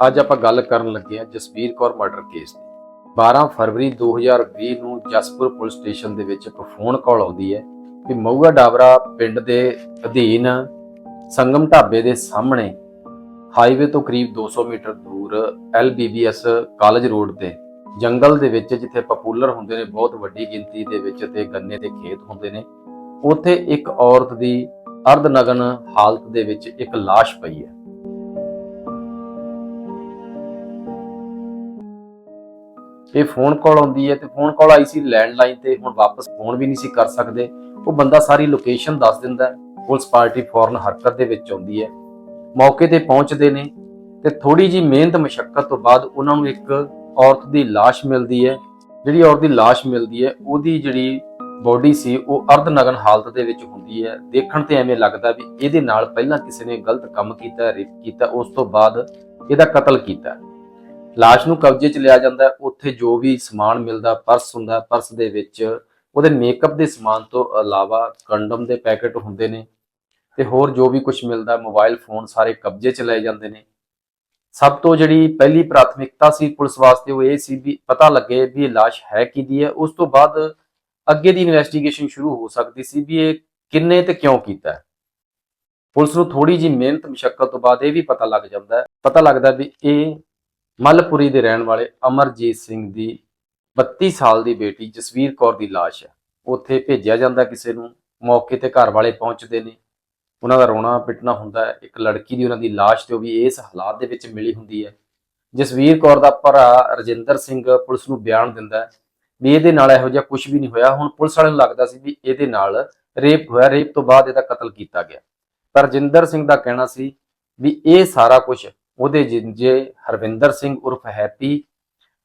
ਅੱਜ ਆਪਾਂ ਗੱਲ ਕਰਨ ਲੱਗੇ ਹਾਂ ਜਸਵੀਰ ਕੌਰ ਮਰਡਰ ਕੇਸ ਦੀ। 12 ਫਰਵਰੀ 2020 ਨੂੰ ਜਸਪੁਰ ਪੁਲਿਸ ਸਟੇਸ਼ਨ ਦੇ ਵਿੱਚ ਇੱਕ ਫੋਨ ਕਾਲ ਆਉਂਦੀ ਹੈ ਕਿ ਮਊਗਾ ਡਾਬਰਾ ਪਿੰਡ ਦੇ ਅਧੀਨ ਸੰਗਮ ਢਾਬੇ ਦੇ ਸਾਹਮਣੇ ਹਾਈਵੇ ਤੋਂ ਕਰੀਬ 200 ਮੀਟਰ ਦੂਰ ਐਲਬੀਬੀਐਸ ਕਾਲਜ ਰੋਡ ਤੇ ਜੰਗਲ ਦੇ ਵਿੱਚ ਜਿੱਥੇ ਪਪੂਲਰ ਹੁੰਦੇ ਨੇ, ਬਹੁਤ ਵੱਡੀ ਗਿਣਤੀ ਦੇ ਵਿੱਚ ਤੇ ਗੰਨੇ ਦੇ ਖੇਤ ਹੁੰਦੇ ਨੇ, ਉੱਥੇ ਇੱਕ ਔਰਤ ਦੀ ਅਰਧਨਗਨ ਹਾਲਤ ਦੇ ਵਿੱਚ ਇੱਕ ਲਾਸ਼ ਪਈ ਹੈ। ਇਹ ਫੋਨ ਕਾਲ ਆਉਂਦੀ ਹੈ ਤੇ ਫੋਨ ਕਾਲ ਆਈ ਸੀ ਲੈਂਡਲਾਈਨ ਤੇ, ਹੁਣ ਵਾਪਸ ਫੋਨ ਵੀ ਨਹੀਂ ਸੀ ਕਰ ਸਕਦੇ। ਉਹ ਬੰਦਾ ਸਾਰੀ ਲੋਕੇਸ਼ਨ ਦੱਸ ਦਿੰਦਾ ਪੁਲਿਸ ਪਾਰਟੀ ਫੌਰਨ ਹਰਕਤ ਦੇ ਵਿੱਚ ਆਉਂਦੀ ਹੈ। ਮੌਕੇ ਤੇ ਪਹੁੰਚਦੇ ਨੇ ਤੇ ਥੋੜੀ ਜੀ ਮਿਹਨਤ ਮਸ਼ੱਕਤ ਤੋਂ ਬਾਅਦ ਉਹਨਾਂ ਨੂੰ ਇੱਕ ਔਰਤ ਦੀ ਲਾਸ਼ ਮਿਲਦੀ ਹੈ। ਜਿਹੜੀ ਔਰਤ ਦੀ ਲਾਸ਼ ਮਿਲਦੀ ਹੈ, ਉਹਦੀ ਜਿਹੜੀ ਬੋਡੀ ਸੀ, ਉਹ ਅਰਧ ਨਗਨ ਹਾਲਤ ਦੇ ਵਿੱਚ ਹੁੰਦੀ ਹੈ। ਦੇਖਣ ਤੇ ਐਵੇਂ ਲੱਗਦਾ ਵੀ ਇਹਦੇ ਨਾਲ ਪਹਿਲਾਂ ਕਿਸੇ ਨੇ ਗਲਤ ਕੰਮ ਕੀਤਾ ਰੇਪ ਕੀਤਾ, ਉਸ ਤੋਂ ਬਾਅਦ ਇਹਦਾ ਕਤਲ ਕੀਤਾ। ਲਾਸ਼ ਨੂੰ ਕਬਜ਼ੇ 'ਚ ਲਿਆ ਜਾਂਦਾ ਉੱਥੇ ਜੋ ਵੀ ਸਮਾਨ ਮਿਲਦਾ, ਪਰਸ ਹੁੰਦਾ, ਪਰਸ ਦੇ ਵਿੱਚ ਉਹਦੇ ਮੇਕਅਪ ਦੇ ਸਮਾਨ ਤੋਂ ਇਲਾਵਾ ਕੰਡਮ ਦੇ ਪੈਕੇਟ ਹੁੰਦੇ ਨੇ ਤੇ ਹੋਰ ਜੋ ਵੀ ਕੁਝ ਮਿਲਦਾ ਮੋਬਾਈਲ ਫੋਨ ਸਾਰੇ ਕਬਜ਼ੇ 'ਚ ਲਏ ਜਾਂਦੇ ਨੇ। ਸਭ ਤੋਂ ਜਿਹੜੀ ਪਹਿਲੀ ਪ੍ਰਾਥਮਿਕਤਾ ਸੀ ਪੁਲਿਸ ਵਾਸਤੇ ਉਹ ਇਹ ਸੀ ਵੀ ਪਤਾ ਲੱਗੇ ਵੀ ਇਹ ਲਾਸ਼ ਹੈ ਕਿਹਦੀ ਹੈ। ਉਸ ਤੋਂ ਬਾਅਦ ਅੱਗੇ ਦੀ ਇਨਵੈਸਟੀਗੇਸ਼ਨ ਸ਼ੁਰੂ ਹੋ ਸਕਦੀ ਸੀ ਵੀ ਇਹ ਕਿੰਨੇ ਤੇ ਕਿਉਂ ਕੀਤਾ ਹੈ। ਪੁਲਿਸ ਨੂੰ ਥੋੜੀ ਜੀ ਮਿਹਨਤ ਮੁਸ਼ਕਲ ਤੋਂ ਬਾਅਦ ਇਹ ਵੀ ਪਤਾ ਲੱਗ ਜਾਂਦਾ ਹੈ। ਪਤਾ ਲੱਗਦਾ ਵੀ ਇਹ ਮਲਪੁਰੀ ਦੇ ਰਹਿਣ ਵਾਲੇ ਅਮਰਜੀਤ ਸਿੰਘ ਦੀ 32 ਸਾਲ ਦੀ ਬੇਟੀ ਜਸਵੀਰ ਕੌਰ ਦੀ ਲਾਸ਼ ਹੈ ਉੱਥੇ ਭੇਜਿਆ ਜਾਂਦਾ ਕਿਸੇ ਨੂੰ, ਮੌਕੇ ਤੇ ਘਰ ਵਾਲੇ ਪਹੁੰਚਦੇ ਨੇ। ਉਹਨਾਂ ਦਾ ਰੋਣਾ ਪਿੱਟਣਾ ਹੁੰਦਾ ਹੈ। ਇੱਕ ਲੜਕੀ ਦੀ ਉਹਨਾਂ ਦੀ ਲਾਸ਼ ਤੇ ਉਹ ਵੀ ਇਸ ਹਾਲਾਤ ਦੇ ਵਿੱਚ ਮਿਲੀ ਹੁੰਦੀ ਹੈ। ਜਸਵੀਰ ਕੌਰ ਦਾ ਭਰਾ ਰਜਿੰਦਰ ਸਿੰਘ ਪੁਲਿਸ ਨੂੰ ਬਿਆਨ ਦਿੰਦਾ ਹੈ ਵੀ ਇਹਦੇ ਨਾਲ ਇਹੋ ਜਿਹਾ ਕੁਝ ਵੀ ਨਹੀਂ ਹੋਇਆ। ਹੁਣ ਪੁਲਿਸ ਵਾਲਿਆਂ ਨੂੰ ਲੱਗਦਾ ਸੀ ਵੀ ਇਹਦੇ ਨਾਲ ਰੇਪ ਹੋਇਆ। ਰੇਪ ਤੋਂ ਬਾਅਦ ਇਹਦਾ ਕਤਲ ਕੀਤਾ ਗਿਆ। ਪਰ ਰਜਿੰਦਰ ਸਿੰਘ ਦਾ ਕਹਿਣਾ ਸੀ ਵੀ ਇਹ ਸਾਰਾ ਕੁਝ ਉਹਦੇ ਜਿੰਜੇ ਹਰਵਿੰਦਰ ਸਿੰਘ ਉਰਫ ਹੈਪੀ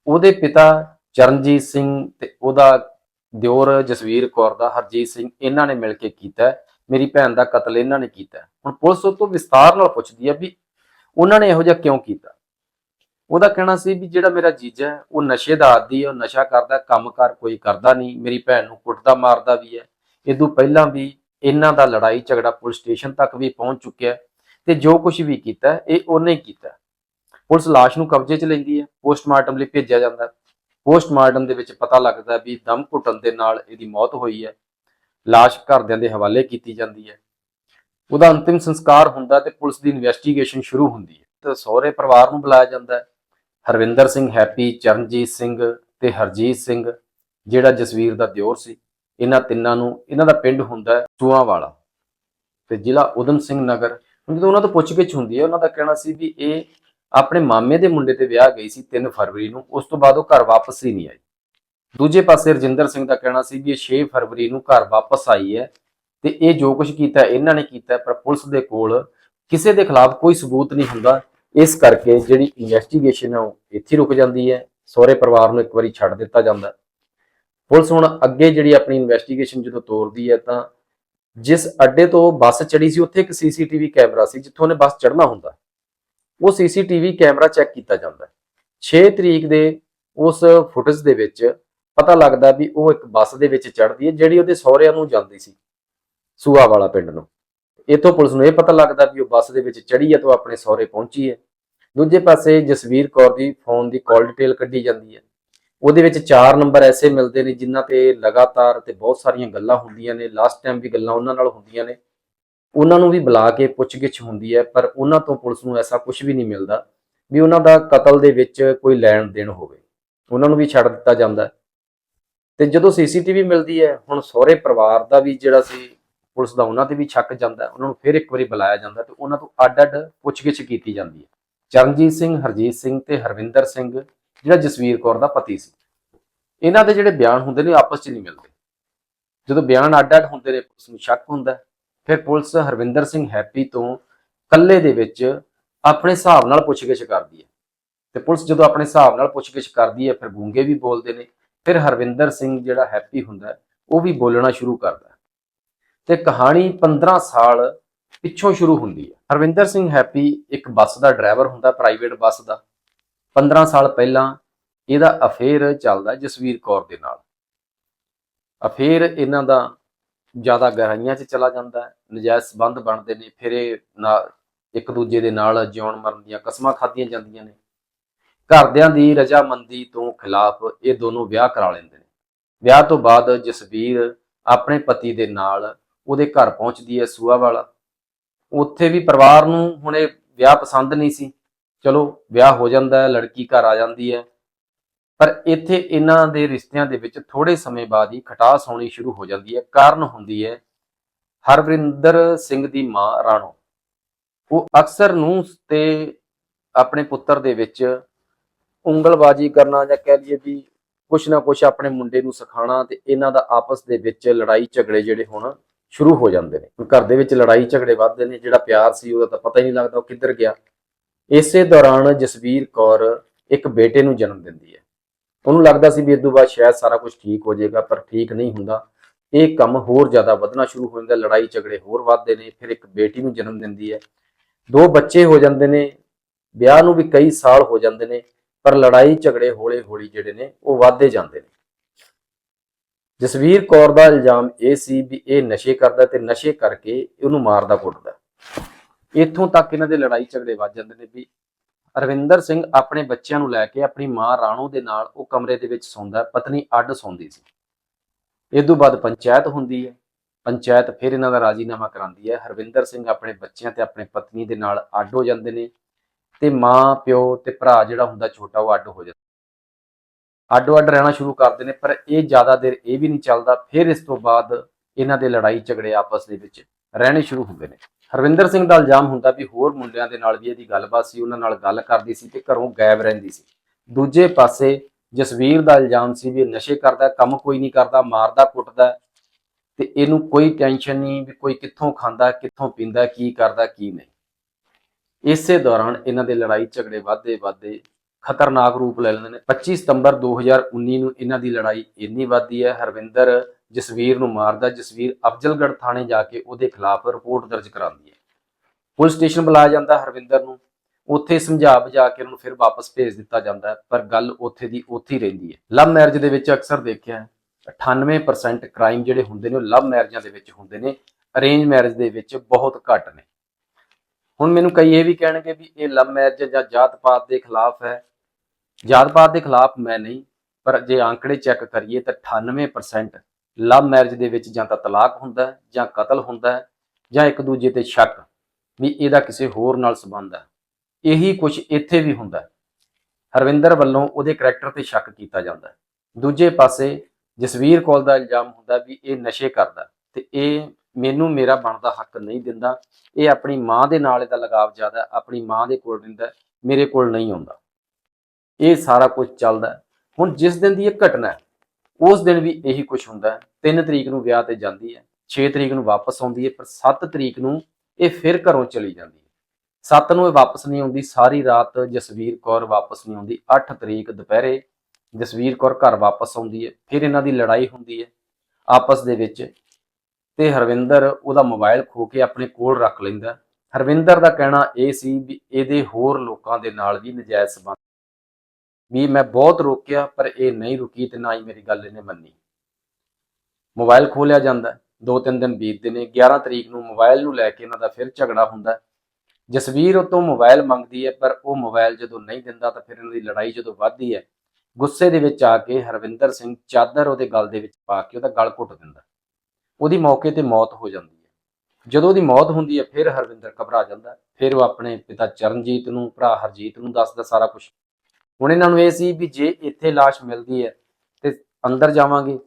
ਉਹਦੇ ਪਿਤਾ ਚਰਨਜੀਤ ਸਿੰਘ ਤੇ ਉਹਦਾ ਦਿਓਰ ਜਸਵੀਰ ਕੌਰ ਦਾ ਹਰਜੀਤ ਸਿੰਘ, ਇਹਨਾਂ ਨੇ ਮਿਲ ਕੇ ਕੀਤਾ ਮੇਰੀ ਭੈਣ ਦਾ ਕਤਲ ਇਹਨਾਂ ਨੇ ਕੀਤਾ ਹੁਣ ਪੁਲਿਸ ਉਹ ਤੋਂ ਵਿਸਤਾਰ ਨਾਲ ਪੁੱਛਦੀ ਹੈ ਵੀ ਉਹਨਾਂ ਨੇ ਇਹੋ ਜਿਹਾ ਕਿਉਂ ਕੀਤਾ? ਉਹਦਾ ਕਹਿਣਾ ਸੀ ਵੀ ਜਿਹੜਾ ਮੇਰਾ ਜੀਜਾ ਹੈ, ਉਹ ਨਸ਼ੇ ਦਾ ਆਦੀ ਹੈ, ਉਹ ਨਸ਼ਾ ਕਰਦਾ ਕੰਮਕਾਰ ਕੋਈ ਕਰਦਾ ਨਹੀਂ, ਮੇਰੀ ਭੈਣ ਨੂੰ ਕੁੱਟਦਾ ਮਾਰਦਾ ਵੀ ਹੈ। ਇਦੋਂ ਪਹਿਲਾਂ ਵੀ ਇਹਨਾਂ ਦਾ ਲੜਾਈ ਝਗੜਾ ਪੁਲਿਸ ਸਟੇਸ਼ਨ ਤੱਕ ਵੀ ਪਹੁੰਚ ਚੁੱਕਿਆ ਤੇ ਜੋ ਕੁਝ ਵੀ ਕੀਤਾ, ਇਹ ਉਹਨੇ ਹੀ ਕੀਤਾ। ਪੁਲਿਸ ਲਾਸ਼ ਨੂੰ ਕਬਜ਼ੇ 'ਚ ਲੈਂਦੀ ਹੈ, ਪੋਸਟਮਾਰਟਮ ਲਈ ਭੇਜਿਆ ਜਾਂਦਾ ਪੋਸਟਮਾਰਟਮ ਦੇ ਵਿੱਚ ਪਤਾ ਲੱਗਦਾ ਵੀ ਦਮ ਘੁੱਟਣ ਦੇ ਨਾਲ ਇਹਦੀ ਮੌਤ ਹੋਈ ਹੈ। ਲਾਸ਼ ਘਰਦਿਆਂ ਦੇ ਹਵਾਲੇ ਕੀਤੀ ਜਾਂਦੀ ਹੈ। ਉਹਦਾ ਅੰਤਿਮ ਸੰਸਕਾਰ ਹੁੰਦਾ ਤੇ ਪੁਲਿਸ ਦੀ ਇਨਵੈਸਟੀਗੇਸ਼ਨ ਸ਼ੁਰੂ ਹੁੰਦੀ ਹੈ। ਤੇ ਸਹੁਰੇ ਪਰਿਵਾਰ ਨੂੰ ਬੁਲਾਇਆ ਜਾਂਦਾ ਹੈ। ਹਰਵਿੰਦਰ ਸਿੰਘ ਹੈਪੀ, ਚਰਨਜੀਤ ਸਿੰਘ ਤੇ ਹਰਜੀਤ ਸਿੰਘ, ਜਿਹੜਾ ਜਸਵੀਰ ਦਾ ਦਿਓਰ ਸੀ। ਇਹਨਾਂ ਤਿੰਨਾਂ ਨੂੰ, ਇਹਨਾਂ ਦਾ ਪਿੰਡ ਹੁੰਦਾ ਹੈ ਚੂਆਂ ਵਾਲਾ ਤੇ ਜ਼ਿਲ੍ਹਾ ਉਦਮ ਸਿੰਘ ਨਗਰ। ਹੁਣ ਜਦੋਂ ਉਹਨਾਂ ਤੋਂ ਪੁੱਛਗਿੱਛ ਹੁੰਦੀ ਹੈ, ਉਹਨਾਂ ਦਾ ਕਹਿਣਾ ਸੀ ਵੀ ਇਹ ਆਪਣੇ ਮਾਮੇ ਦੇ ਮੁੰਡੇ ਤੇ ਵਿਆਹ ਗਈ ਸੀ 3 ਫਰਵਰੀ ਨੂੰ, ਉਸ ਤੋਂ ਬਾਅਦ ਉਹ ਘਰ ਵਾਪਸ ਹੀ ਨਹੀਂ ਆਈ। ਦੂਜੇ ਪਾਸੇ ਰਜਿੰਦਰ ਸਿੰਘ ਦਾ ਕਹਿਣਾ ਸੀ ਵੀ ਇਹ 6 ਫਰਵਰੀ ਨੂੰ ਘਰ ਵਾਪਸ ਆਈ ਹੈ ਤੇ ਇਹ ਜੋ ਕੁਝ ਕੀਤਾ, ਇਹਨਾਂ ਨੇ ਕੀਤਾ, ਪਰ ਪੁਲਿਸ ਦੇ ਕੋਲ ਕਿਸੇ ਦੇ ਖਿਲਾਫ ਕੋਈ ਸਬੂਤ ਨਹੀਂ ਹੁੰਦਾ। ਇਸ ਕਰਕੇ ਜਿਹੜੀ ਇਨਵੈਸਟੀਗੇਸ਼ਨ ਹੈ, ਉਹ ਇੱਥੇ ਰੁਕ ਜਾਂਦੀ ਹੈ। ਸਹੁਰੇ ਪਰਿਵਾਰ ਨੂੰ ਇੱਕ ਵਾਰੀ ਛੱਡ ਦਿੱਤਾ ਜਾਂਦਾ। ਪੁਲਿਸ ਹੁਣ ਅੱਗੇ ਜਿਹੜੀ ਆਪਣੀ ਇਨਵੈਸਟੀਗੇਸ਼ਨ ਜਦੋਂ ਤੋਰਦੀ ਹੈ, ਤਾਂ ਜਿਸ ਅੱਡੇ ਤੋਂ ਬੱਸ ਚੜੀ ਸੀ, ਉੱਥੇ ਇੱਕ ਸੀਸੀਟੀਵੀ ਕੈਮਰਾ ਸੀ, ਜਿੱਥੋਂ ਨੇ ਬੱਸ ਚੜਨਾ ਹੁੰਦਾ ਉਹ ਸੀਸੀਟੀਵੀ ਕੈਮਰਾ ਚੈੱਕ ਕੀਤਾ ਜਾਂਦਾ ਹੈ। 6 ਤਰੀਕ ਦੇ ਉਸ ਫੁਟੇਜ ਦੇ ਵਿੱਚ ਪਤਾ ਲੱਗਦਾ ਵੀ ਉਹ ਇੱਕ ਬੱਸ ਦੇ ਵਿੱਚ ਚੜਦੀ ਹੈ, ਜਿਹੜੀ ਉਹਦੇ ਸਹੁਰਿਆਂ ਨੂੰ ਜਾਂਦੀ ਸੀ, ਸੂਆ ਵਾਲਾ ਪਿੰਡ ਨੂੰ। ਇਥੋਂ ਪੁਲਿਸ ਨੂੰ ਇਹ ਪਤਾ ਲੱਗਦਾ ਵੀ ਉਹ ਬੱਸ ਦੇ ਵਿੱਚ ਚੜੀ ਹੈ ਤੇ ਉਹ ਆਪਣੇ ਸਹੁਰੇ ਪਹੁੰਚੀ ਹੈ। ਦੂਜੇ ਪਾਸੇ ਜਸਵੀਰ ਕੌਰ ਦੀ ਫੋਨ ਦੀ ਕਾਲ ਡਿਟੇਲ ਕੱਢੀ ਜਾਂਦੀ ਹੈ। ਉਹਦੇ ਵਿੱਚ ਚਾਰ ਨੰਬਰ ਐਸੇ ਮਿਲਦੇ ਨੇ ਜਿਨ੍ਹਾਂ ਤੇ ਲਗਾਤਾਰ ਤੇ ਬਹੁਤ ਸਾਰੀਆਂ ਗੱਲਾਂ ਹੁੰਦੀਆਂ ਨੇ ਲਾਸਟ ਟਾਈਮ ਵੀ ਗੱਲਾਂ ਉਹਨਾਂ ਨਾਲ ਹੁੰਦੀਆਂ ਨੇ। ਉਹਨਾਂ ਨੂੰ ਵੀ ਬੁਲਾ ਕੇ ਪੁੱਛਗਿੱਛ ਹੁੰਦੀ ਹੈ, ਪਰ ਉਹਨਾਂ ਤੋਂ ਪੁਲਿਸ ਨੂੰ ਐਸਾ ਕੁਝ ਵੀ ਨਹੀਂ ਮਿਲਦਾ ਵੀ ਉਹਨਾਂ ਦਾ ਕਤਲ ਦੇ ਵਿੱਚ ਕੋਈ ਲੈਣ ਦੇਣ ਹੋਵੇ। ਉਹਨਾਂ ਨੂੰ ਵੀ ਛੱਡ ਦਿੱਤਾ ਜਾਂਦਾ ਹੈ। ਤੇ ਜਦੋਂ ਸੀਸੀਟੀਵੀ ਮਿਲਦੀ ਹੈ, ਹੁਣ ਸਹੁਰੇ ਪਰਿਵਾਰ ਦਾ ਵੀ ਜਿਹੜਾ ਸੀ ਪੁਲਿਸ ਦਾ, ਉਹਨਾਂ ਤੇ ਵੀ ਛੱਕ ਜਾਂਦਾ ਉਹਨਾਂ ਨੂੰ ਫਿਰ ਇੱਕ ਵਾਰੀ ਬੁਲਾਇਆ ਜਾਂਦਾ ਤੇ ਉਹਨਾਂ ਤੋਂ ਅੱਡ-ਅੱਡ ਪੁੱਛਗਿੱਛ ਕੀਤੀ ਜਾਂਦੀ ਹੈ। ਚਰਨਜੀਤ ਸਿੰਘ, ਹਰਜੀਤ ਸਿੰਘ ਤੇ ਹਰਵਿੰਦਰ ਸਿੰਘ ਜਿਹੜਾ ਜਸਵੀਰ ਕੌਰ ਦਾ ਪਤੀ ਸੀ। ਇਹਨਾਂ ਦੇ ਜਿਹੜੇ ਬਿਆਨ ਹੁੰਦੇ ਨੇ ਆਪਸ 'ਚ ਨਹੀਂ ਮਿਲਦੇ। ਜਦੋਂ ਬਿਆਨ ਅੱਡ-ਅੱਡ ਹੁੰਦੇ ਨੇ, ਪੁਲਿਸ ਨੂੰ ਸ਼ੱਕ ਹੁੰਦਾ ਫਿਰ ਪੁਲਿਸ ਹਰਵਿੰਦਰ ਸਿੰਘ ਹੈਪੀ ਤੋਂ ਕੱਲੇ ਦੇ ਵਿੱਚ ਆਪਣੇ ਹਿਸਾਬ ਨਾਲ ਪੁੱਛਗਿੱਛ ਕਰਦੀ ਹੈ। ਤੇ ਪੁਲਿਸ ਜਦੋਂ ਆਪਣੇ ਹਿਸਾਬ ਨਾਲ ਪੁੱਛਗਿੱਛ ਕਰਦੀ ਹੈ, ਫਿਰ ਗੂੰਗੇ ਵੀ ਬੋਲਦੇ ਨੇ। ਫਿਰ ਹਰਵਿੰਦਰ ਸਿੰਘ ਜਿਹੜਾ ਹੈਪੀ ਹੁੰਦਾ ਉਹ ਵੀ ਬੋਲਣਾ ਸ਼ੁਰੂ ਕਰਦਾ ਹੈ। ਤੇ ਕਹਾਣੀ 15 ਸਾਲ ਪਿੱਛੋਂ ਸ਼ੁਰੂ ਹੁੰਦੀ ਹੈ। ਹਰਵਿੰਦਰ ਸਿੰਘ ਹੈਪੀ ਇੱਕ ਬੱਸ ਦਾ ਡਰਾਈਵਰ ਹੁੰਦਾ, ਪ੍ਰਾਈਵੇਟ ਬੱਸ ਦਾ। 15 ਸਾਲ ਪਹਿਲਾਂ ਇਹਦਾ ਅਫੇਅਰ ਚੱਲਦਾ ਜਸਵੀਰ ਕੌਰ ਦੇ ਨਾਲ। ਅਫੇਅਰ ਇਹਨਾਂ ਦਾ ਜ਼ਿਆਦਾ ਗਹਿਰਾਈਆਂ 'ਚ ਚਲਾ ਜਾਂਦਾ ਹੈ, ਨਜਾਇਜ਼ ਸੰਬੰਧ ਬਣਦੇ ਨੇ, ਫਿਰ ਇਹ ਨਾ ਇੱਕ ਦੂਜੇ ਦੇ ਨਾਲ ਜਿਉਣ ਮਰਨ ਦੀਆਂ ਕਸਮਾਂ ਖਾਧੀਆਂ ਜਾਂਦੀਆਂ ਨੇ। ਘਰਦਿਆਂ ਦੀ ਰਜਾਮੰਦੀ ਤੋਂ ਖਿਲਾਫ ਇਹ ਦੋਨੋਂ ਵਿਆਹ ਕਰਾ ਲੈਂਦੇ ਨੇ। ਵਿਆਹ ਤੋਂ ਬਾਅਦ ਜਸਵੀਰ ਆਪਣੇ ਪਤੀ ਦੇ ਨਾਲ ਉਹਦੇ ਘਰ ਪਹੁੰਚਦੀ ਹੈ ਸੂਆ ਵਾਲਾ। ਉੱਥੇ ਵੀ ਪਰਿਵਾਰ ਨੂੰ ਹੁਣ ਇਹ ਵਿਆਹ ਪਸੰਦ ਨਹੀਂ ਸੀ। ਚਲੋ, ਵਿਆਹ ਹੋ ਜਾਂਦਾ ਹੈ, ਲੜਕੀ ਘਰ ਆ ਜਾਂਦੀ ਹੈ। ਪਰ ਇੱਥੇ ਇਹਨਾਂ ਦੇ ਰਿਸ਼ਤਿਆਂ ਦੇ ਵਿੱਚ ਥੋੜੇ ਸਮੇਂ ਬਾਅਦ ਹੀ ਖਟਾਸ ਹੋਣੀ ਸ਼ੁਰੂ ਹੋ ਜਾਂਦੀ ਹੈ। ਕਾਰਨ ਹੁੰਦੀ ਹੈ ਹਰਵਿੰਦਰ ਸਿੰਘ ਦੀ ਮਾਂ ਰਾਣੋ। ਉਹ ਅਕਸਰ ਨੂੰ ਤੇ ਆਪਣੇ ਪੁੱਤਰ ਦੇ ਵਿੱਚ ਉਂਗਲਬਾਜੀ ਕਰਨਾ ਜਾਂ ਕਹਿ ਲਈਏ ਵੀ ਕੁਛ ਨਾ ਕੁਛ ਆਪਣੇ ਮੁੰਡੇ ਨੂੰ ਸਿਖਾਉਣਾ ਤੇ ਇਹਨਾਂ ਦਾ ਆਪਸ ਦੇ ਵਿੱਚ ਲੜਾਈ ਝਗੜੇ ਜਿਹੜੇ ਹੁਣ ਸ਼ੁਰੂ ਹੋ ਜਾਂਦੇ ਨੇ। ਘਰ ਦੇ ਵਿੱਚ ਲੜਾਈ ਝਗੜੇ ਵੱਧਦੇ ਨੇ, ਜਿਹੜਾ ਪਿਆਰ ਸੀ ਉਹਦਾ ਤਾਂ ਪਤਾ ਹੀ ਨਹੀਂ ਲੱਗਦਾ ਉਹ ਕਿੱਧਰ ਗਿਆ। ਇਸੇ ਦੌਰਾਨ ਜਸਵੀਰ ਕੌਰ ਇੱਕ ਬੇਟੇ ਨੂੰ ਜਨਮ ਦਿੰਦੀ ਹੈ। ਉਹਨੂੰ ਲੱਗਦਾ ਸੀ ਵੀ ਇਸ ਤੋਂ ਬਾਅਦ ਸ਼ਾਇਦ ਸਾਰਾ ਕੁਝ ਠੀਕ ਹੋ ਜਾਏਗਾ, ਪਰ ਠੀਕ ਨਹੀਂ ਹੁੰਦਾ। ਇਹ ਕੰਮ ਹੋਰ ਜ਼ਿਆਦਾ ਵਧਣਾ ਸ਼ੁਰੂ ਹੋ ਜਾਂਦਾ, ਲੜਾਈ ਝਗੜੇ ਹੋਰ ਵੱਧਦੇ ਨੇ, ਫਿਰ ਇੱਕ ਬੇਟੀ ਨੂੰ ਜਨਮ ਦਿੰਦੀ ਹੈ। ਦੋ ਬੱਚੇ ਹੋ ਜਾਂਦੇ ਨੇ, ਵਿਆਹ ਨੂੰ ਵੀ ਕਈ ਸਾਲ ਹੋ ਜਾਂਦੇ ਨੇ, ਪਰ ਲੜਾਈ ਝਗੜੇ ਹੌਲੇ ਹੌਲੀ ਜਿਹੜੇ ਨੇ, ਉਹ ਵੱਧਦੇ ਜਾਂਦੇ ਨੇ। ਜਸਵੀਰ ਕੌਰ ਦਾ ਇਲਜ਼ਾਮ ਇਹ ਸੀ ਵੀ ਇਹ ਨਸ਼ੇ ਕਰਦਾ ਤੇ ਨਸ਼ੇ ਕਰਕੇ ਉਹਨੂੰ ਮਾਰਦਾ ਕੁੱਟਦਾ। ਇੱਥੋਂ ਤੱਕ ਇਹਨਾਂ ਦੇ ਲੜਾਈ ਝਗੜੇ ਵੱਧ ਜਾਂਦੇ ਨੇ ਵੀ ਅਰਵਿੰਦਰ ਸਿੰਘ ਆਪਣੇ ਬੱਚਿਆਂ ਨੂੰ ਲੈ ਕੇ ਆਪਣੀ ਮਾਂ ਰਾਣੋ ਦੇ ਨਾਲ ਉਹ ਕਮਰੇ ਦੇ ਵਿੱਚ ਸੌਂਦਾ, ਪਤਨੀ ਅੱਡ ਸੌਂਦੀ ਸੀ। ਇਹ ਤੋਂ ਬਾਅਦ ਪੰਚਾਇਤ ਹੁੰਦੀ ਹੈ। ਪੰਚਾਇਤ ਫਿਰ ਇਹਨਾਂ ਦਾ ਰਾਜੀਨਾਮਾ ਕਰਾਉਂਦੀ ਹੈ। ਹਰਵਿੰਦਰ ਸਿੰਘ ਆਪਣੇ ਬੱਚਿਆਂ ਤੇ ਆਪਣੇ ਪਤਨੀ ਦੇ ਨਾਲ ਅੱਡ ਹੋ ਜਾਂਦੇ ਨੇ ਤੇ ਮਾਂ, ਪਿਓ ਤੇ ਭਰਾ ਜਿਹੜਾ ਹੁੰਦਾ ਛੋਟਾ ਉਹ ਅੱਡ ਹੋ ਜਾਂਦਾ। ਅੱਡੋ ਅੱਡ ਰਹਿਣਾ ਸ਼ੁਰੂ ਕਰਦੇ ਨੇ, ਪਰ ਇਹ ਜ਼ਿਆਦਾ ਦੇਰ ਇਹ ਵੀ ਨਹੀਂ ਚੱਲਦਾ। ਫਿਰ ਇਸ ਤੋਂ ਬਾਅਦ ਇਹਨਾਂ ਦੇ ਲੜਾਈ ਝਗੜੇ ਆਪਸ ਦੇ ਵਿੱਚ ਰਹਿਣੇ ਸ਼ੁਰੂ ਹੁੰਦੇ ਨੇ। ਹਰਵਿੰਦਰ ਸਿੰਘ ਦਾ ਇਲਜ਼ਾਮ ਹੁੰਦਾ ਵੀ ਹੋਰ ਮੁੰਡਿਆਂ ਦੇ ਨਾਲ ਵੀ ਇਹਦੀ ਗੱਲਬਾਤ ਸੀ, ਉਹਨਾਂ ਨਾਲ ਗੱਲ ਕਰਦੀ ਸੀ ਤੇ ਘਰੋਂ ਗਾਇਬ ਰਹਿੰਦੀ ਸੀ। ਦੂਜੇ ਪਾਸੇ ਜਸਵੀਰ ਦਾ ਇਲਜ਼ਾਮ ਸੀ ਵੀ ਨਸ਼ੇ ਕਰਦਾ, ਕੰਮ ਕੋਈ ਨਹੀਂ ਕਰਦਾ, ਮਾਰਦਾ, ਕੁੱਟਦਾ ਤੇ ਇਹਨੂੰ ਕੋਈ ਟੈਨਸ਼ਨ ਨਹੀਂ ਵੀ ਕੋਈ ਕਿੱਥੋਂ ਖਾਂਦਾ, ਕਿੱਥੋਂ ਪੀਂਦਾ, ਕੀ ਕਰਦਾ, ਕੀ ਨਹੀਂ। ਇਸੇ ਦੌਰਾਨ ਇਹਨਾਂ ਦੇ ਲੜਾਈ ਝਗੜੇ ਵੱਧਦੇ ਵੱਧਦੇ ਖਤਰਨਾਕ ਰੂਪ ਲੈ ਲੈਂਦੇ ਨੇ। 25 ਸਤੰਬਰ 2019 ਨੂੰ ਇਹਨਾਂ ਦੀ ਲੜਾਈ ਇੰਨੀ ਵੱਧਦੀ ਹੈ, ਹਰਵਿੰਦਰ ਜਸਵੀਰ ਨੂੰ ਮਾਰਦਾ, ਜਸਵੀਰ ਅਫਜ਼ਲਗੜ੍ਹ ਥਾਣੇ ਜਾ ਕੇ ਉਹਦੇ ਖਿਲਾਫ ਰਿਪੋਰਟ ਦਰਜ ਕਰਾਉਂਦੀ ਹੈ। ਪੁਲਿਸ ਸਟੇਸ਼ਨ ਬੁਲਾਇਆ ਜਾਂਦਾ ਹਰਵਿੰਦਰ ਨੂੰ। ਉੱਥੇ ਸਮਝਾ ਬੁਝਾ ਕੇ ਉਹਨੂੰ ਫਿਰ ਵਾਪਸ ਭੇਜ ਦਿੱਤਾ ਜਾਂਦਾ ਪਰ ਗੱਲ ਉੱਥੇ ਦੀ ਉੱਥੇ ਹੀ ਰਹਿੰਦੀ ਹੈ। ਲਵ ਮੈਰਿਜ ਦੇ ਵਿੱਚ ਅਕਸਰ ਦੇਖਿਆ ਹੈ 98% ਕ੍ਰਾਈਮ ਜਿਹੜੇ ਹੁੰਦੇ ਨੇ ਉਹ ਲਵ ਮੈਰਿਜਾਂ ਦੇ ਵਿੱਚ ਹੁੰਦੇ ਨੇ ਅਰੇਂਜ ਮੈਰਿਜ ਦੇ ਵਿੱਚ ਬਹੁਤ ਘੱਟ ਨੇ। ਹੁਣ ਮੈਨੂੰ ਕਈ ਇਹ ਵੀ ਕਹਿਣਗੇ ਵੀ ਇਹ ਲਵ ਮੈਰਿਜ ਜਾਂ ਜਾਤ ਪਾਤ ਦੇ ਖਿਲਾਫ ਹੈ। ਜਾਤ ਪਾਤ ਦੇ ਖਿਲਾਫ ਮੈਂ ਨਹੀਂ, ਪਰ ਜੇ ਆંકੜੇ ਚੈੱਕ ਕਰੀਏ ਤਾਂ 98% ਲਵ ਮੈਰਿਜ ਦੇ ਵਿੱਚ ਜਾਂ ਤਾਂ ਤਲਾਕ ਹੁੰਦਾ ਹੈ ਜਾਂ ਕਤਲ ਹੁੰਦਾ ਹੈ ਜਾਂ ਇੱਕ ਦੂਜੇ ਤੇ ਸ਼ੱਕ ਵੀ ਇਹਦਾ ਕਿਸੇ ਹੋਰ ਨਾਲ ਸੰਬੰਧ ਹੈ। ਇਹੀ ਕੁਝ ਇੱਥੇ ਵੀ ਹੁੰਦਾ ਹਰਵਿੰਦਰ ਵੱਲੋਂ ਉਹਦੇ ਕਰੈਕਟਰ ਤੇ ਸ਼ੱਕ ਕੀਤਾ ਜਾਂਦਾ ਦੂਜੇ ਪਾਸੇ ਜਸਵੀਰ ਕੌਲ ਦਾ ਇਲਜ਼ਾਮ ਹੁੰਦਾ ਵੀ ਇਹ ਨਸ਼ੇ ਕਰਦਾ ਤੇ ਇਹ ਮੈਨੂੰ ਮੇਰਾ ਬਣਦਾ ਹੱਕ ਨਹੀਂ ਦਿੰਦਾ। ਇਹ ਆਪਣੀ ਮਾਂ ਦੇ ਨਾਲ ਇਹਦਾ ਲਗਾਵ ਜ਼ਿਆਦਾ ਆਪਣੀ ਮਾਂ ਦੇ ਕੋਲ ਰਹਿੰਦਾ ਮੇਰੇ ਕੋਲ ਨਹੀਂ ਆਉਂਦਾ। ਇਹ ਸਾਰਾ ਕੁਝ ਚੱਲਦਾ ਹੁਣ ਜਿਸ ਦਿਨ ਦੀ ਇਹ ਘਟਨਾ ਉਸ ਦਿਨ ਵੀ ਇਹੀ ਕੁਝ ਹੁੰਦਾ ਹੈ। 3 ਤਰੀਕ ਨੂੰ ਵਿਆਹ ਤੇ ਜਾਂਦੀ ਹੈ 6 ਤਰੀਕ ਨੂੰ ਵਾਪਸ ਆਉਂਦੀ ਹੈ, ਪਰ 7 ਤਰੀਕ ਨੂੰ ਇਹ ਫਿਰ ਘਰੋਂ ਚਲੀ ਜਾਂਦੀ ਹੈ। 7 ਨੂੰ ਇਹ ਵਾਪਸ ਨਹੀਂ ਆਉਂਦੀ, ਸਾਰੀ ਰਾਤ ਜਸਵੀਰ ਕੌਰ ਵਾਪਸ ਨਹੀਂ ਆਉਂਦੀ। 8 ਤਰੀਕ ਦੁਪਹਿਰੇ ਜਸਵੀਰ ਕੌਰ ਘਰ ਵਾਪਸ ਆਉਂਦੀ ਹੈ, ਫਿਰ ਇਹਨਾਂ ਦੀ ਲੜਾਈ ਹੁੰਦੀ ਹੈ। ਆਪਸ ਦੇ ਵਿੱਚ ਤੇ ਹਰਵਿੰਦਰ ਉਹਦਾ ਮੋਬਾਈਲ ਖੋ ਕੇ ਆਪਣੇ ਕੋਲ ਰੱਖ ਲੈਂਦਾ ਹਰਵਿੰਦਰ ਦਾ ਕਹਿਣਾ ਇਹ ਸੀ ਵੀ ਇਹਦੇ ਹੋਰ ਲੋਕਾਂ ਦੇ ਨਾਲ ਵੀ ਨਜਾਇਜ਼ ਸੰਬੰਧ ਵੀ ਮੈਂ ਬਹੁਤ ਰੋਕਿਆ, ਪਰ ਇਹ ਨਹੀਂ ਰੁਕੀ ਤੇ ਨਾ ਹੀ ਮੇਰੀ ਗੱਲ ਇਹਨੇ ਮੰਨੀ। ਮੋਬਾਈਲ ਖੋਲਿਆ ਜਾਂਦਾ ਦੋ ਤਿੰਨ ਦਿਨ ਬੀਤਦੇ ਨੇ 11 ਤਰੀਕ ਨੂੰ ਮੋਬਾਈਲ ਨੂੰ ਲੈ ਕੇ ਇਹਨਾਂ ਦਾ ਫਿਰ ਝਗੜਾ ਹੁੰਦਾ ਜਸਵੀਰ ਉਹ ਤੋਂ ਮੋਬਾਈਲ ਮੰਗਦੀ ਹੈ, ਪਰ ਉਹ ਮੋਬਾਈਲ ਜਦੋਂ ਨਹੀਂ ਦਿੰਦਾ ਤਾਂ ਫਿਰ ਇਹਨਾਂ ਦੀ ਲੜਾਈ ਜਦੋਂ ਵੱਧਦੀ ਹੈ, ਗੁੱਸੇ ਦੇ ਵਿੱਚ ਆ ਕੇ ਹਰਵਿੰਦਰ ਸਿੰਘ ਚਾਦਰ ਉਹਦੇ ਗਲ ਦੇ ਵਿੱਚ ਪਾ ਕੇ ਉਹਦਾ ਗਲ ਘੁੱਟ ਦਿੰਦਾ ਉਹਦੀ ਮੌਕੇ ਤੇ ਮੌਤ ਹੋ ਜਾਂਦੀ ਹੈ। ਜਦੋਂ ਉਹਦੀ ਮੌਤ ਹੁੰਦੀ ਹੈ, ਫਿਰ ਹਰਵਿੰਦਰ ਘਬਰਾ ਜਾਂਦਾ ਫਿਰ ਉਹ ਆਪਣੇ ਪਿਤਾ ਚਰਨਜੀਤ ਨੂੰ, ਭਰਾ ਹਰਜੀਤ ਨੂੰ ਦੱਸਦਾ ਸਾਰਾ ਕੁਝ ਹੁਣ ਇਹਨਾਂ ਨੂੰ ਇਹ ਸੀ ਵੀ ਜੇ ਇੱਥੇ লাশ ਮਿਲਦੀ ਹੈ ਤੇ ਅੰਦਰ ਜਾਵਾਂਗੇ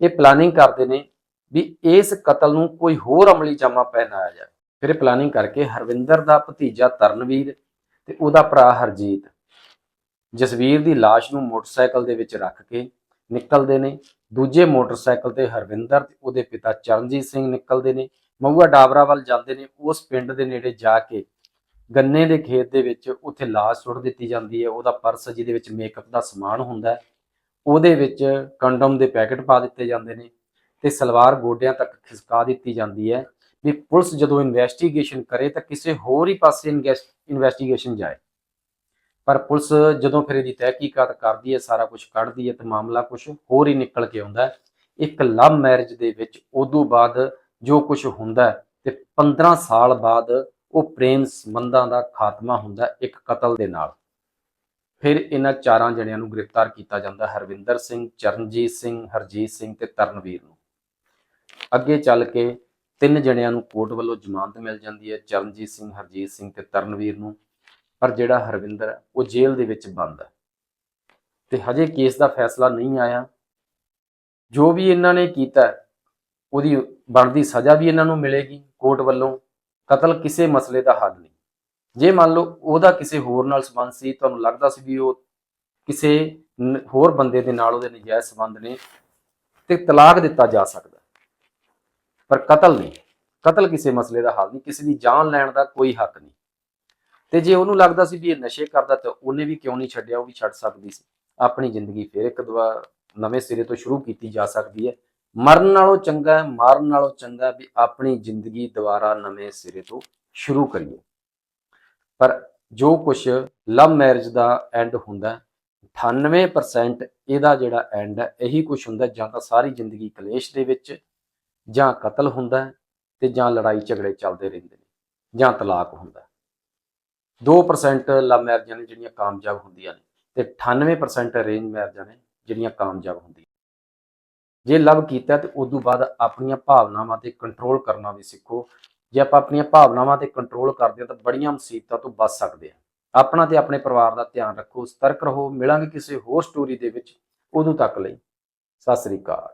ਇਹ ਪਲਾਨਿੰਗ ਕਰਦੇ ਨੇ ਵੀ ਇਸ ਕਤਲ ਨੂੰ ਕੋਈ ਹੋਰ ਅਮਲੀ ਜਾਮਾ ਪਹਿਨਾਇਆ ਜਾਏ ਫਿਰ ਇਹ ਪਲਾਨਿੰਗ ਕਰਕੇ ਹਰਵਿੰਦਰ ਦਾ ਭਤੀਜਾ ਤਰਨਵੀਰ ਤੇ ਉਹਦਾ ਭਰਾ ਹਰਜੀਤ ਜਸਵੀਰ ਦੀ লাশ ਨੂੰ ਮੋਟਰਸਾਈਕਲ ਦੇ ਵਿੱਚ ਰੱਖ ਕੇ ਨਿਕਲਦੇ ਨੇ ਦੂਜੇ ਮੋਟਰਸਾਈਕਲ ਤੇ ਹਰਵਿੰਦਰ ਤੇ ਉਹਦੇ ਪਿਤਾ ਚਰਨਜੀਤ ਸਿੰਘ ਨਿਕਲਦੇ ਨੇ ਮਹੂਆ ਡਾਬਰਾ ਵੱਲ ਜਾਂਦੇ ਨੇ ਉਸ ਪਿੰਡ ਦੇ ਨੇੜੇ ਜਾ ਕੇ ਗੰਨੇ ਦੇ ਖੇਤ ਦੇ ਵਿੱਚ ਉੱਥੇ ਲਾਸ਼ ਸੁੱਟ ਦਿੱਤੀ ਜਾਂਦੀ ਹੈ, ਉਹਦਾ ਪਰਸ ਜਿਹਦੇ ਵਿੱਚ ਮੇਕਅਪ ਦਾ ਸਮਾਨ ਹੁੰਦਾ ਉਹਦੇ ਵਿੱਚ ਕੰਡਮ ਦੇ ਪੈਕੇਟ ਪਾ ਦਿੱਤੇ ਜਾਂਦੇ ਨੇ ਤੇ ਸਲਵਾਰ ਗੋਡਿਆਂ ਤੱਕ ਖਿਸਕਾ ਦਿੱਤੀ ਜਾਂਦੀ ਹੈ ਵੀ ਪੁਲਿਸ ਜਦੋਂ ਇਨਵੈਸਟੀਗੇਸ਼ਨ ਕਰੇ ਤਾਂ ਕਿਸੇ ਹੋਰ ਹੀ ਪਾਸੇ ਇਨਵੈਸਟੀਗੇਸ਼ਨ ਜਾਏ। ਪਰ ਪੁਲਿਸ ਜਦੋਂ ਫਿਰ ਇਹਦੀ ਤਹਿਕੀਕਾਤ ਕਰਦੀ ਹੈ, ਸਾਰਾ ਕੁਝ ਕੱਢਦੀ ਹੈ ਤੇ ਮਾਮਲਾ ਕੁਝ ਹੋਰ ਹੀ ਨਿਕਲ ਕੇ ਆਉਂਦਾ ਹੈ। ਇੱਕ ਲਵ ਮੈਰਿਜ ਦੇ ਵਿੱਚ ਉਦੋਂ ਬਾਅਦ ਜੋ ਕੁਝ ਹੁੰਦਾ ਹੈ ਤੇ 15 ਸਾਲ ਬਾਅਦ ਉਹ ਪ੍ਰੇਮ ਸੰਬੰਧਾਂ ਦਾ ਖਾਤਮਾ ਹੁੰਦਾ ਇੱਕ ਕਤਲ ਦੇ ਨਾਲ। ਫਿਰ ਇਹਨਾਂ ਚਾਰਾਂ ਜਣਿਆਂ ਨੂੰ ਗ੍ਰਿਫਤਾਰ ਕੀਤਾ ਜਾਂਦਾ ਹਰਵਿੰਦਰ ਸਿੰਘ ਚਰਨਜੀਤ ਸਿੰਘ ਹਰਜੀਤ ਸਿੰਘ ਤੇ ਤਰਨਵੀਰ ਨੂੰ। ਅੱਗੇ ਚੱਲ ਕੇ ਤਿੰਨ ਜਣਿਆਂ ਨੂੰ ਕੋਰਟ ਵੱਲੋਂ ਜ਼ਮਾਨਤ ਮਿਲ ਜਾਂਦੀ ਹੈ ਚਰਨਜੀਤ ਸਿੰਘ ਹਰਜੀਤ ਸਿੰਘ ਤੇ ਤਰਨਵੀਰ ਨੂੰ। ਪਰ ਜਿਹੜਾ ਹਰਵਿੰਦਰ ਹੈ, ਉਹ ਜੇਲ੍ਹ ਦੇ ਵਿੱਚ ਬੰਦ ਹੈ। ਤੇ ਹਜੇ ਕੇਸ ਦਾ ਫੈਸਲਾ ਨਹੀਂ ਆਇਆ। ਜੋ ਵੀ ਇਹਨਾਂ ਨੇ ਕੀਤਾ ਉਹਦੀ ਬਣਦੀ ਸਜ਼ਾ ਵੀ ਇਹਨਾਂ ਨੂੰ ਮਿਲੇਗੀ। ਕੋਰਟ ਵੱਲੋਂ ਕਤਲ ਕਿਸੇ ਮਸਲੇ ਦਾ ਹੱਲ ਨਹੀਂ। ਜੇ ਮੰਨ ਲਓ ਉਹਦਾ ਕਿਸੇ ਹੋਰ ਨਾਲ ਸੰਬੰਧ ਸੀ, ਤੁਹਾਨੂੰ ਲੱਗਦਾ ਸੀ ਵੀ ਉਹ ਕਿਸੇ ਹੋਰ ਬੰਦੇ ਦੇ ਨਾਲ ਉਹਦੇ ਨਜਾਇਜ਼ ਸੰਬੰਧ ਨੇ ਤੇ ਤਲਾਕ ਦਿੱਤਾ ਜਾ ਸਕਦਾ। ਪਰ ਕਤਲ ਨਹੀਂ। ਕਤਲ ਕਿਸੇ ਮਸਲੇ ਦਾ ਹੱਲ ਨਹੀਂ। ਕਿਸੇ ਦੀ ਜਾਨ ਲੈਣ ਦਾ ਕੋਈ ਹੱਕ ਨਹੀਂ। ਤੇ ਜੇ ਉਹਨੂੰ ਲੱਗਦਾ ਸੀ ਵੀ ਇਹ ਨਸ਼ੇ ਕਰਦਾ ਤਾਂ ਉਹਨੇ ਵੀ ਕਿਉਂ ਨਹੀਂ ਛੱਡਿਆ? ਉਹ ਵੀ ਛੱਡ ਸਕਦੀ ਸੀ। ਆਪਣੀ ਜ਼ਿੰਦਗੀ ਫਿਰ ਇੱਕ ਦੁਆ ਨਵੇਂ ਸਿਰੇ ਤੋਂ ਸ਼ੁਰੂ ਕੀਤੀ ਜਾ ਸਕਦੀ ਹੈ। ਮਰਨ ਨਾਲੋਂ ਚੰਗਾ ਹੈ ਮਾਰਨ ਨਾਲੋਂ ਚੰਗਾ ਵੀ ਆਪਣੀ ਜ਼ਿੰਦਗੀ ਦੁਬਾਰਾ ਨਵੇਂ ਸਿਰੇ ਤੋਂ ਸ਼ੁਰੂ ਕਰੀਏ ਪਰ ਜੋ ਕੁਝ ਲਵ ਮੈਰਿਜ ਦਾ ਐਂਡ ਹੁੰਦਾ ਹੈ, 98% ਇਹਦਾ ਜਿਹੜਾ ਐਂਡ ਹੈ ਇਹੀ ਕੁਝ ਹੁੰਦਾ ਜਾਂ ਤਾਂ ਸਾਰੀ ਜ਼ਿੰਦਗੀ ਕਲੇਸ਼ ਦੇ ਵਿੱਚ ਜਾਂ ਕਤਲ ਹੁੰਦਾ ਹੈ ਤੇ ਜਾਂ ਲੜਾਈ ਝਗੜੇ ਚੱਲਦੇ ਰਹਿੰਦੇ ਨੇ ਜਾਂ ਤਲਾਕ ਹੁੰਦਾ ਹੈ। 2% ਲਵ ਮੈਰਿਜਾਂ ਨੇ ਜਿਹੜੀਆਂ ਕਾਮਯਾਬ ਹੁੰਦੀਆਂ ਨੇ ਤੇ 98% ਅਰੇਂਜ ਮੈਰਿਜਾਂ ਨੇ ਜਿਹੜੀਆਂ ਕਾਮਯਾਬ ਹੁੰਦੀਆਂ ਜੇ ਲਵ ਕੀਤਾ ਤੇ ਤੋਂ ਬਾਅਦ ਆਪਣੀਆਂ ਭਾਵਨਾਵਾਂ ਤੇ ਕੰਟਰੋਲ ਕਰਨਾ ਵੀ ਸਿੱਖੋ। ਜੇ ਆਪਾਂ ਆਪਣੀਆਂ ਭਾਵਨਾਵਾਂ ਤੇ ਕੰਟਰੋਲ ਕਰਦੇ ਹਾਂ ਤਾਂ ਬੜੀਆਂ ਮੁਸੀਬਤਾਂ ਤੋਂ ਬਚ ਸਕਦੇ ਹਾਂ। ਆਪਣਾ ਤੇ ਆਪਣੇ ਪਰਿਵਾਰ ਦਾ ਧਿਆਨ ਰੱਖੋ, ਸਤਰਕ ਰਹੋ, ਮਿਲਾਂਗੇ ਕਿਸੇ ਹੋਰ ਸਟੋਰੀ ਦੇ ਵਿੱਚ ਉਦੋਂ ਤੱਕ ਲਈ। ਸਤਿ ਸ੍ਰੀ ਅਕਾਲ।